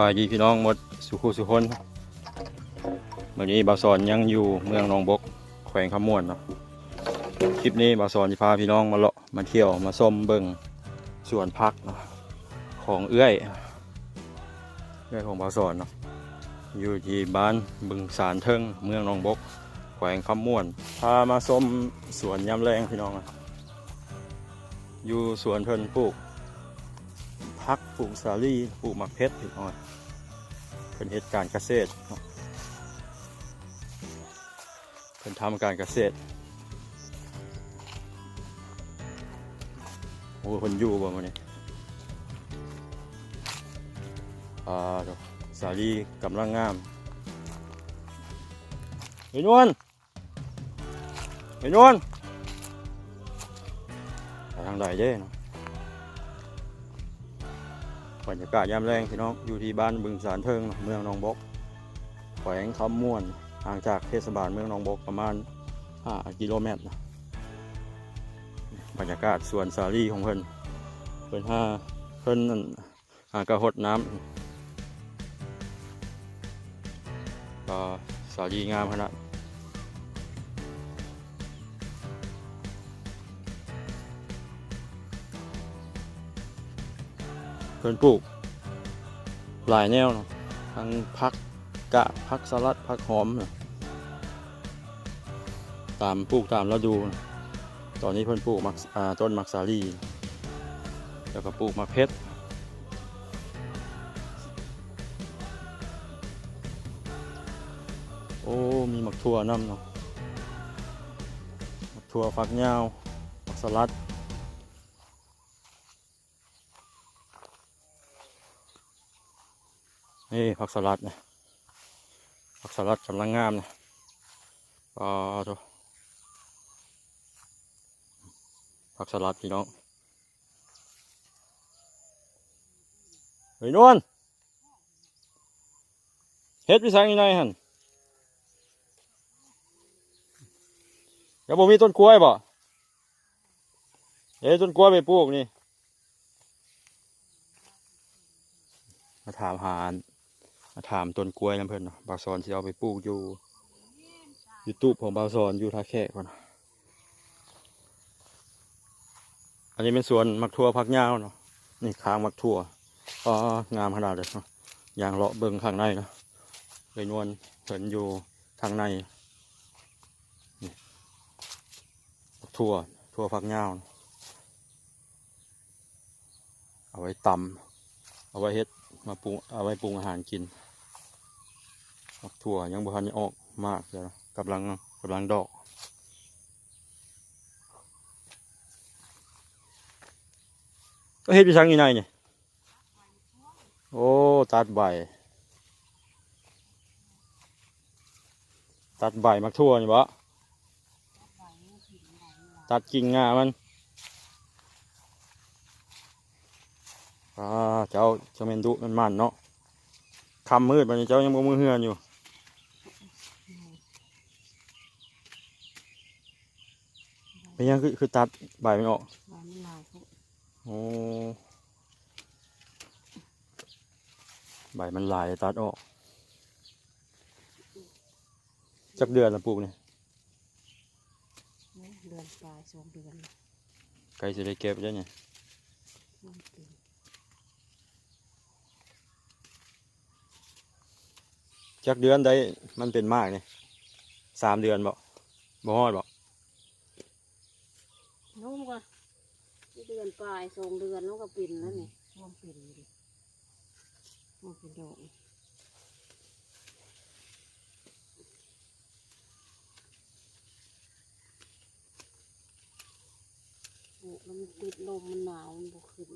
บายดีพี่น้องหมดสุขุสุคนวันนี้บาสอนยังอยู่เมืองหนองบก แขวงขมวนเนาะคลิปนี้บาสอนจะพาพี่น้องมาเลาะมาเที่ยวมาส้มเบิ่งสวนพักเนาะของเอื้อยเอื้อยของบาสอนเนาะอยู่ที่บ้านบึงสารเทิงเมืองหนองบก แขวงขมวนพามาส้มสวนยำแรงพี่น้องอะอยู่สวนเพิ่นปลูก พักปลูกสาลี่ปลูกหมักเพชรพี่น้อยเป็นเหตุการณ์เกษตรเป็นทำการเกษตรโอ้คนอยู่บ่มันนี่อ่าสาลี่กำลังงามเห็นวนเห็นวนทางใดเด้เนาะ บรรยากาศยามแรงพี่น้องอยู่ที่บ้านบึงสารเทิงเมืองหนองบกแขวงคำม่วนห่างจากเทศบาลเมืองหนองบกประมาณ 5 กิโลเมตรนะบรรยากาศสวนสาลี่ของเพิ่นเพิ่นห้าเพิ่นนั่นหากระหดน้ำก็สาลี่งามขนาด เพิ่นปลูก หลายแนวเนาะทั้งพักกะพักสลัดพักหอมเนาะตามปลูกตามฤดูนะตอนนี้เพิ่นปลูกมักต้นมักสาลีแล้วก็ปลูกมะเพชรโอ้ มีมักทั่วน้ำเนาะมักทั่วฟักยาวมักสลัด นี่ผักสลัดนะผักสลัดกำลังงามนะอ๋อดูผักสลัดพี่น้องเฮ้ยนวลเฮ็ดวิสังยังไงฮันแล้วบ่มีต้นกล้วยบ่เอ้ต้นกล้วยไปปลูกนี่ มาถามหา มาถามต้นกล้วยน้ำเพิ่นเนาะบาวซอนที่เอาไปปลูกอยู่ยู่ตู้ของบาวซอนอยู่ท่าแค่ก่อนอันนี้เป็นสวนมักทั่วพักยาวเนาะนี่ค้างมักทั่วก็งามขนาดเลยเนาะยางเลาะเบิ่งข้างในเนาะเลยนวลเห็นอยู่ทางในนี่มักทั่วทั่วพักยาวเนาะเอาไว้ตำเอาไว้เฮ็ดมาปรุงเอาไว้ปรุงอาหารกิน มักถั่วยังบ่ทันได้ออกมากเดี๋ยกำลังกำลังดอกก็เฮ็ดไปชังอยู่ในนี่โอ้ตัดใบ ตัดใบมักทั่วนี่บ่ตัดกิ่งงามันอ่าเจ้าเจะเมนดุมันมันเนาะคำมืดมันนี้เจ้ายังบ่มือเฮือนอยู่ เป็นยังคือคือตัดใบมันออกใบมันลายพวกโอ้ใบมันลายตัดออกจักเดือนละปลูกเนี่ยนี้เดือนปลายสองเดือนใกล้จะได้เก็บแล้วเนี่ยมันเป็นจักเดือนได้มันเป็นมากเนี่ยสามเดือนบ่บ่ฮอดบ่ นุ่มกว่าที่เดือนปลายสองเดือนแล้วก็ปิ่นแล้วนี่ร่วมปิ่นอยู่ดิมันเป็นดอกปลูกแล้วมันติดลมมันหนาวมันบกขึ้น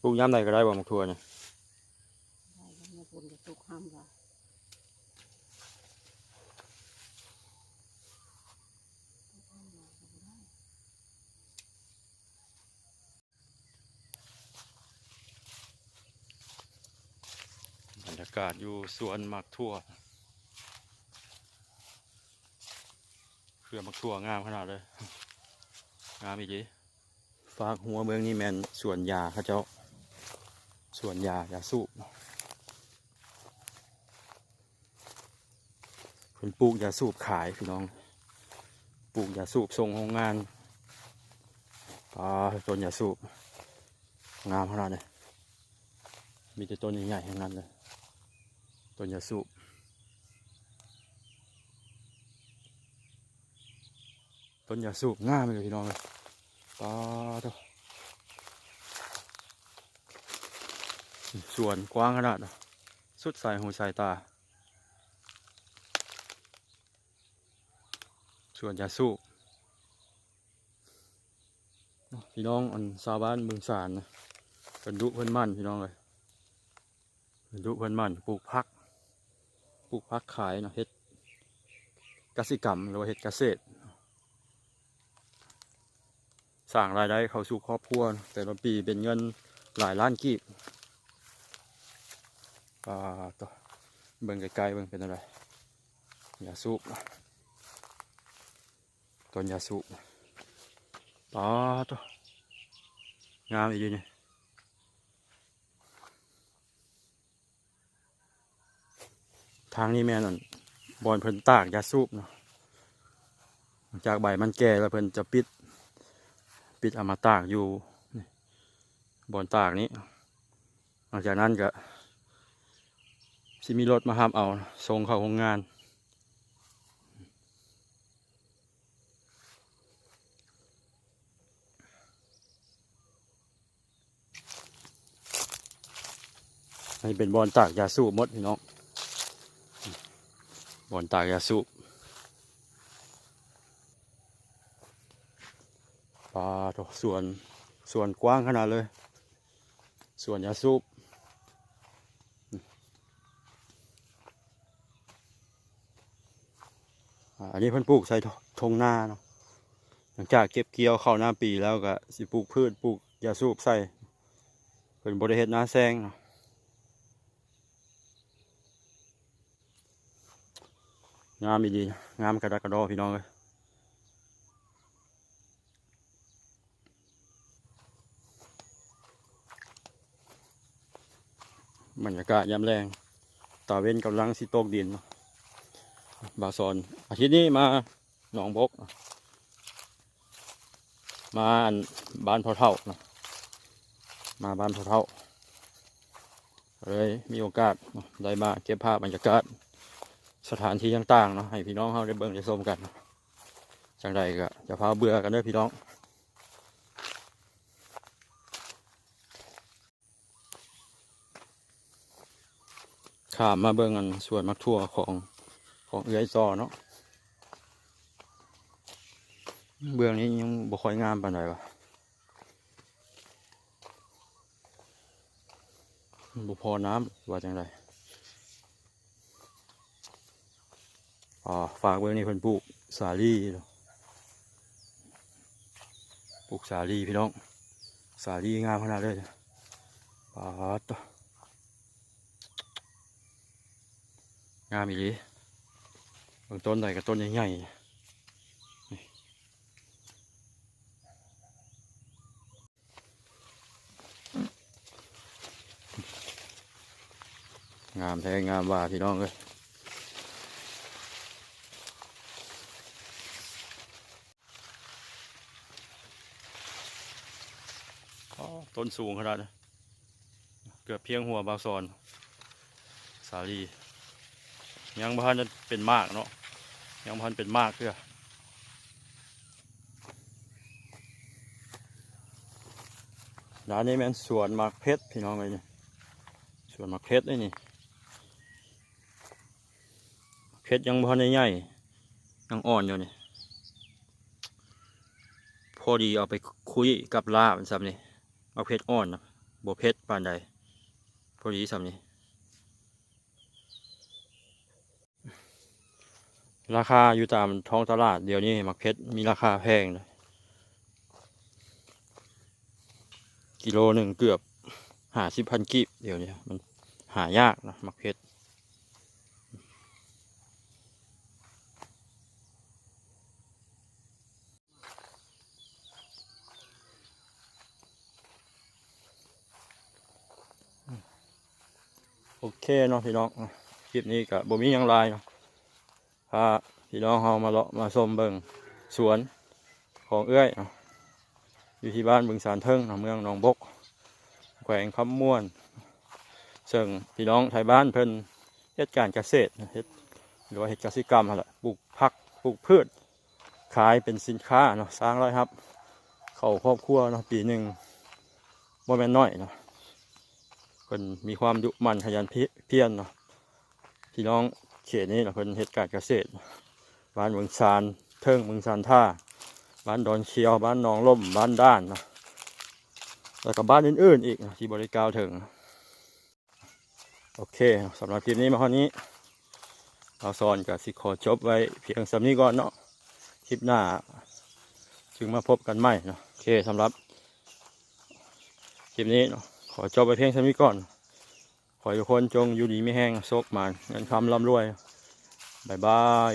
ปลูกย้ำใดก็ได้บ่มักทั่วเนี่ย ได้แล้วเนี่ยฝนจะตกห้ามเรากาศอยู่สวนมักทั่วเครือมักทั่วงามขนาดเลย งามอีกทีฝากหัวเมืองนี่แมนสวนยาเขาเจ้าสวนยายาสูบเพิ่นปลูกยาสูบขายพี่น้อง ปลูกยาสูบส่งโรงงานปลาต้นยาสูบงามขนาดเลยมีแต่ต้นใหญ่ๆทั้งนั้นเลย ต้นยาสูบต้นยาสูบงามเลยพี่น้องเลยปลาตัวส่วนกว้างขนาดน่ะสุดสายหูสายตา ส่วนยาสูบพี่น้องอันชาวบ้านเมืองสารนะเป็นดุเพิ่นมั่นพี่น้องเลยเป็นดุเพิ่นมั่นปลูกพัก ลูกพักขายเนาะเฮ็ดกสิกรรมหรือว่าเฮ็ดเกษตรสร้างรายได้เข้าสู่ครอบครัว แต่ละปีเป็นเงินหลายล้านกีบปลาตัวเบิ่งไกลๆเบิ่งเป็นอะไรยาสูบต้นยาสูบปลาตัวงามอีกดีนี่ ทางนี้แม่นั่นบอนเพิ่นตากยาสูบเนาะจากใบมันแก่แล้วเพิ่นจะปิด ปิดเอามาตากอยู่บอนตากนี้หลังจากนั้นก็สิมีรถมาห้ามเอาส่งเข้าโรงงานอันนี้เป็นบอลตากยาสูบหมดพี่น้อง บอลตากยาสูบปลาตัวส่วนส่วนกว้างขนาดเลย ส่วนยาสูบอันนี้เพิ่นปลูกใส่ทงหน้าเนาะหลังจากเก็บเกี่ยวเข้าหน้าปีแล้วก็สิปลูกพืชปลูกยาสูบใส่เพิ่นบริเฮ็ดนาแซงเนาะ งามอีดีงามกระดักระดอพี่น้องเลยบรรยากาศยามแรงตาเว้นกำลังสิตกดิน บาซอนอาทิตย์นี้มาหนองบก มาบ้านพ่อเท่ามาบ้านพ่อเท่าเลยมีโอกาสได้มาเก็บภาพบรรยากาศ สถานที่ต่างๆเนาะให้พี่น้องเขาได้เบิ่งได้ชมกันจังใดก็จะพาเบื่อกันด้อพี่น้องข้ามมาเบิ่งกันสวนมักทั่วของของเอื้อยซอเนาะเบื้องนี้ยังบ่ค่อยงามปานใดวะบ่พอน้ำว่าจังได อ่าฝากไว้ในเพิ่นปลูกสาลี่เนาะปลูกสาลี่พี่น้อง สาลี่งามขนาดเลยปาดต่องามอีหลีบางต้นใดกับต้นใหญ่งามแท้งามว่าพี่น้องเลย อ๋อต้ นสูงขนาด เกือบเพียงหัวบาวซอน สาลี ยังพันจะเป็นมากเนาะ ยังพันเป็นมากเพื่อร้านนี้แม่นสวนหมากเพชรพี่น้องเลยนี่สวนหมากเพชรเลยนี่เพชรยังพันใหญ่ๆยังอ่อนอยู่นี่พอดีเอาไปคุยกับลาเป็นซ้ำนี่ เอาเพชรอ่อนนะบเพชรปานใดพอดีสำนี้ ราคาอยู่ตามท้องตลาดเดี๋ยวนี้มักเพชรมีราคาแพงนะกิโลหนึ่งเกือบหาสิบพันกีบเดี๋ยวนี้มันหายากนะมักเพชร โอเคเนาะพี่น้องคลิปนี้กับบ่มียังลายเนาะพาพี่น้องเฮามาเลาะมาชมเบิ่งสวนของเอื้อยเนาะอยู่ที่บ้านบึงสารเทิงเนาเมืองหนองบก แขวงคำม่วน ซึ่งพี่น้องไทยบ้านเพิ่นเฮ็ดการเกษตรเฮ็ดหรือว่าเฮ็ดกสิกรรมหั่นแหละปลูกผักปลูกพืช ขายเป็นสินค้าเนาะสร้างรายรับ เข้าครอบครัวเนาะปีหนึ่งบ่แม่นน้อยเนาะ เพิ่นมีความดุมันขยันเพียรเนาะพี่น้องเขตนี้เนาะเพิ่นเฮ็ดการณ์เกษตรบ้านเมืองซานเทิงเมืองซานท่าบ้านดอนเชียวบ้านหนองล่มบ้านด้านนะแล้วก็บ้านอื่นๆอีกนะที่บริการถึง โอเคสำหรับคลิปนี้มาเท่านี้เราสอนกับสิขอจบไว้เพียงสำนี้ก่อนเนาะคลิปหน้า จึงมาพบกันใหม่เนาะโอเคสำหรับคลิปนี้เนาะ ขอจบไปเพียงสำนี้ก่อน ขอให้ทุกคนจงอยู่ดีไม่แห้งโชคหมานเงินคำร่ำรวยบายบาย